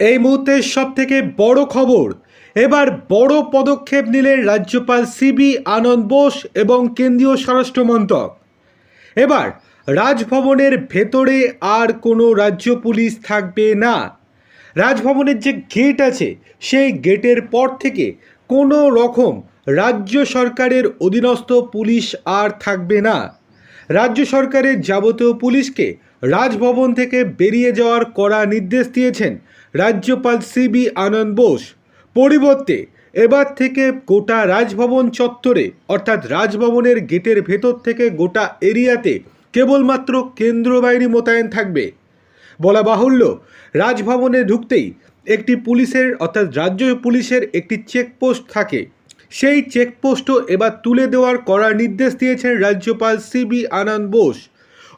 এই মুহূর্তের সব থেকে বড় খবর, এবার বড় পদক্ষেপ নিলেন রাজ্যপাল সিবি আনন্দ বোস এবং কেন্দ্রীয় স্বরাষ্ট্রমন্ত্রক এবার রাজভবনের ভেতরে আর কোনো রাজ্য পুলিশ থাকবে না। রাজভবনের যে গেট আছে, সেই গেটের পর থেকে কোনো রকম রাজ্য সরকারের অধীনস্থ পুলিশ আর থাকবে না। রাজ্য সরকারের যাবতীয় পুলিশকে রাজভবন থেকে বেরিয়ে যাওয়ার কড়া নির্দেশ দিয়েছেন রাজ্যপাল সিবি আনন্দ বোস। পরিবর্তে, এবার থেকে গোটা রাজভবন চত্বরে, অর্থাৎ রাজভবনের গেটের ভেতর থেকে গোটা এরিয়াতে কেবলমাত্র কেন্দ্র বাহিনী মোতায়েন থাকবে। বলা বাহুল্য, রাজভবনে ঢুকতেই একটি পুলিশের, অর্থাৎ রাজ্য পুলিশের একটি চেকপোস্ট থাকে। সেই চেকপোস্টও এবার তুলে দেওয়ার করার নির্দেশ দিয়েছেন রাজ্যপাল সিবি আনন্দ বোস।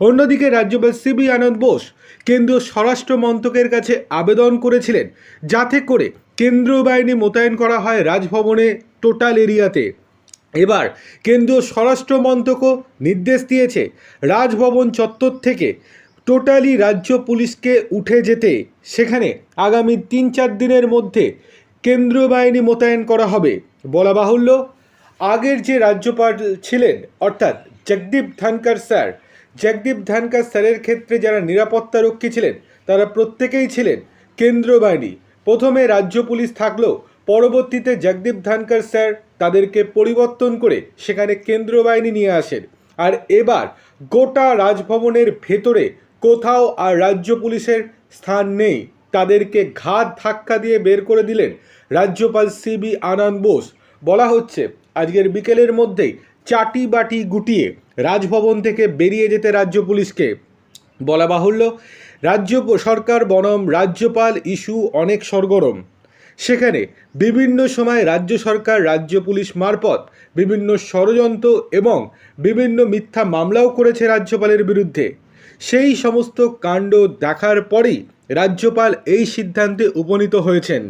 অন্যদিকে রাজ্যপাল সিবি আনন্দ বোস কেন্দ্রীয় স্বরাষ্ট্র মন্ত্রকের কাছে আবেদন করেছিলেন যাতে করে কেন্দ্রীয় বাহিনী মোতায়েন করা হয় রাজভবনে টোটাল এরিয়াতে। এবার কেন্দ্রীয় স্বরাষ্ট্র মন্ত্রকও নির্দেশ দিয়েছে রাজভবন চত্বর থেকে টোটালি রাজ্য পুলিশকে উঠে যেতে। সেখানে আগামী তিন চার দিনের মধ্যে কেন্দ্রীয় বাহিনী মোতায়েন করা হবে বলা বাহুল্য। আগের যে রাজ্যপাল ছিলেন অর্থাৎ জগদীপ ধানকার স্যার জগদীপ ধানকার স্যারের ক্ষেত্রে যারা নিরাপত্তা রক্ষী ছিলেন, তারা প্রত্যেকেই ছিলেন কেন্দ্রীয় বাহিনী। প্রথমে রাজ্য পুলিশ থাকলেও পরবর্তীতে জগদীপ ধানকার স্যার তাদেরকে পরিবর্তন করে সেখানে কেন্দ্রীয় বাহিনী নিয়ে আসেন। আর এবার গোটা রাজভবনের ভেতরে কোথাও আর রাজ্য পুলিশের স্থান নেই। তাদেরকে ঘাত ধাক্কা দিয়ে বের করে দিলেন রাজ্যপাল সিবি আনন্দ বোস। বলা হচ্ছে, আজকের বিকেলের মধ্যেই চাটি বাটি গুটিয়ে রাজভবন থেকে বেরিয়ে যেতে রাজ্য পুলিশকে। বলা বাহুল্য, রাজ্য সরকার বনম রাজ্যপাল ইস্যু অনেক সরগরম। সেখানে বিভিন্ন সময় রাজ্য সরকার, রাজ্য পুলিশ মারফত বিভিন্ন ষড়যন্ত্র এবং বিভিন্ন মিথ্যা মামলাও করেছে রাজ্যপালের বিরুদ্ধে। সেই সমস্ত কাণ্ড দেখার পরেই রাজ্যপাল এই সিদ্ধান্তে উপনীত হয়েছেন।